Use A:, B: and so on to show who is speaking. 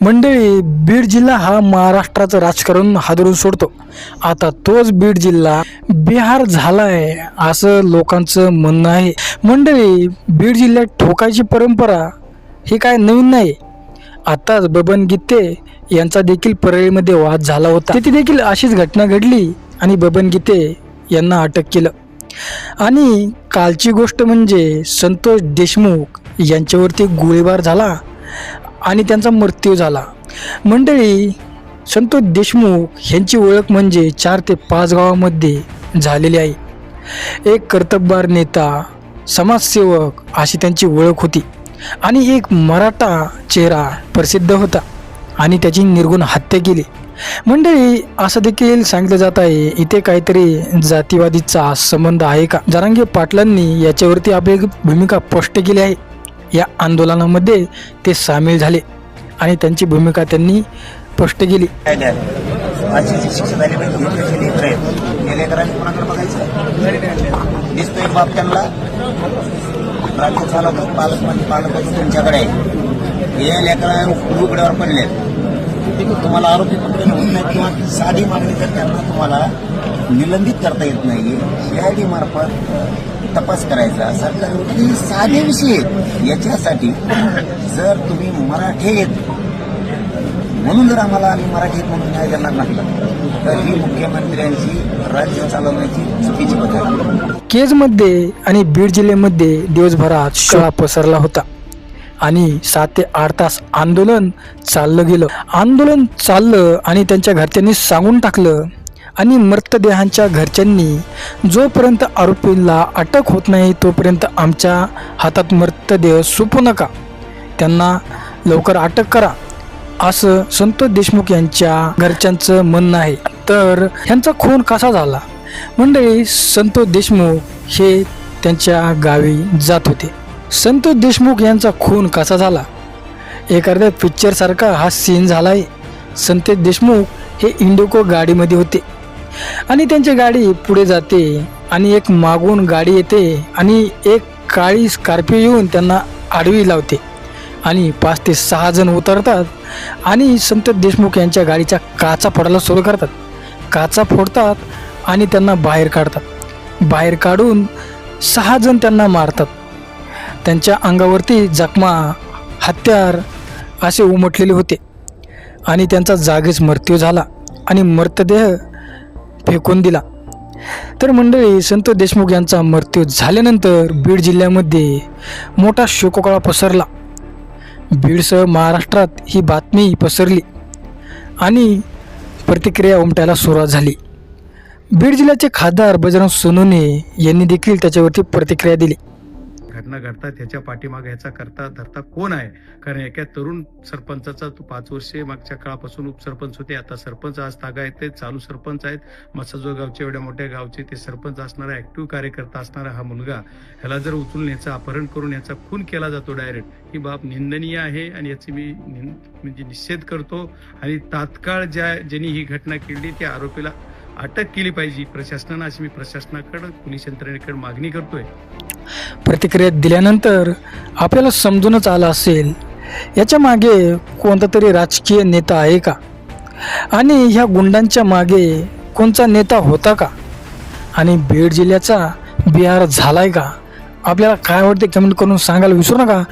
A: मंडळी बीड जिल्हा हा महाराष्ट्राचं राजकारण हादरून सोडतो. आता तोच बीड जिल्हा बिहार झालाय असं लोकांचं म्हणणं आहे. मंडळी बीड जिल्ह्यात ठोकायची परंपरा ही काय नवीन नाही. आताच बबन गीते यांचा देखील परळीमध्ये वाद झाला होता. तिथे देखील अशीच घटना घडली आणि बबन गीते यांना अटक केलं. आणि कालची गोष्ट म्हणजे संतोष देशमुख यांच्यावरती गोळीबार झाला. आणि त्यांचा मृत्यू झाला. मंडळी संतोष देशमुख यांची ओळख म्हणजे चार ते पाच गावामध्ये झालेली आहे. एक कर्तबगार नेता समाजसेवक अशी त्यांची ओळख होती आणि एक मराठा चेहरा प्रसिद्ध होता आणि त्याची निर्गुण हत्या केली. मंडळी असं देखील सांगितलं जात आहे इथे काहीतरी जातीवादीचा संबंध आहे का? जरांगे पाटलांनी याच्यावरती आपली भूमिका स्पष्ट केली आहे. या आंदोलनामध्ये ते सामील झाले आणि त्यांची भूमिका त्यांनी स्पष्ट केली.
B: आजची जी शिक्षा झाली पाहिजे लेकर आहेत या लेकरांनी कोणाकडे बघायचं? दिसतो एक बाप त्यांना. राज्य चालवतो पालक पालक होतो त्यांच्याकडे आहे. हे लेकरा उघड्यावर देखील तुम्हाला आरोपी पकडणे होत नाही किंवा साधी मागणी तर त्यांना तुम्हाला निलंबित करता येत नाही सीआयडी मार्फत तपास करायचा. सरकारवरती साधे विषय आहेत. याच्यासाठी जर तुम्ही मराठी आहेत म्हणून जर आम्हाला आम्ही मराठीत म्हणून न्याय देणार नाही तर ही मुख्यमंत्र्यांची राज्य चालवण्याची चुकीची पद्धत
A: केजमध्ये आणि बीड जिल्ह्यामध्ये दिवसभरात शाळा पसरला होता. आणि सात ते आठ तास आंदोलन चाललं गेलं. आंदोलन चाललं आणि त्यांच्या घरच्यांनी सांगून टाकलं आणि मृतदेहांच्या घरच्यांनी जोपर्यंत आरोपीला अटक होत नाही तोपर्यंत आमच्या हातात मृतदेह सुपू नका. त्यांना लवकर अटक करा असं संतोष देशमुख यांच्या घरच्यांचं म्हणणं आहे. तर ह्यांचा खून कसा झाला? मंडळी संतोष देशमुख हे त्यांच्या गावी जात होते. संतोष देशमुख यांचा खून कसा झाला? एखाद्या पिक्चरसारखा हा सीन झाला आहे संतोष देशमुख हे इंडिको गाडीमध्ये होते. आणि त्यांची गाडी पुढे जाते आणि एक मागून गाडी येते आणि एक काळी स्कॉर्पिओ येऊन त्यांना आडवी लावते. आणि पाच ते सहा जण उतरतात आणि संतोष देशमुख यांच्या गाडीच्या काचा फोडायला सुरू करतात. काचा फोडतात आणि त्यांना बाहेर काढतात. बाहेर काढून सहा जण त्यांना मारतात. त्यांच्या अंगावरती जखमा हत्यार असे उमटलेले होते. आणि त्यांचा जागीच मृत्यू झाला आणि मृतदेह फेकून दिला. तर मंडळी संतोष देशमुख यांचा मृत्यू झाल्यानंतर बीड जिल्ह्यामध्ये मोठा शोककळा पसरला. बीडसह महाराष्ट्रात ही बातमी पसरली आणि प्रतिक्रिया उमटायला सुरुवात झाली. बीड जिल्ह्याचे खासदार बजरंग सोनूने यांनी देखील त्याच्यावरती प्रतिक्रिया दिली.
C: घटना घडतात ह्याच्या पाठीमागे ह्याचा करता धरता कोण आहे? कारण एका तरुण सरपंचाचा तो पाच वर्षे मागच्या काळापासून उपसरपंच होते. आता सरपंच आज तागा आहेत ते चालू सरपंच आहेत. मसाजो गावचे एवढ्या मोठ्या गावचे ते सरपंच असणारा ऍक्टिव्ह कार्यकर्ता असणारा हा मुलगा. ह्याला जर उचलून याचा अपहरण करून याचा खून केला जातो डायरेक्ट ही बाब निंदनीय आहे आणि याची मी म्हणजे निषेध करतो. आणि तात्काळ ज्या ज्यांनी ही घटना केली त्या आरोपीला अटक केली पाहिजे. प्रशासनानं अशी मी प्रशासनाकडं पोलीस यंत्रणेकडे मागणी करतोय.
A: प्रतिक्रिया दिल्यानंतर आपल्याला समजूनच आलं असेल याच्या मागे कोणता तरी राजकीय नेता आहे का? आणि ह्या गुंडांच्या मागे कोणचा नेता होता का? आणि बीड जिल्ह्याचा बिहार झालाय का? आपल्याला काय वाटते कमेंट करून सांगायला विसरू नका.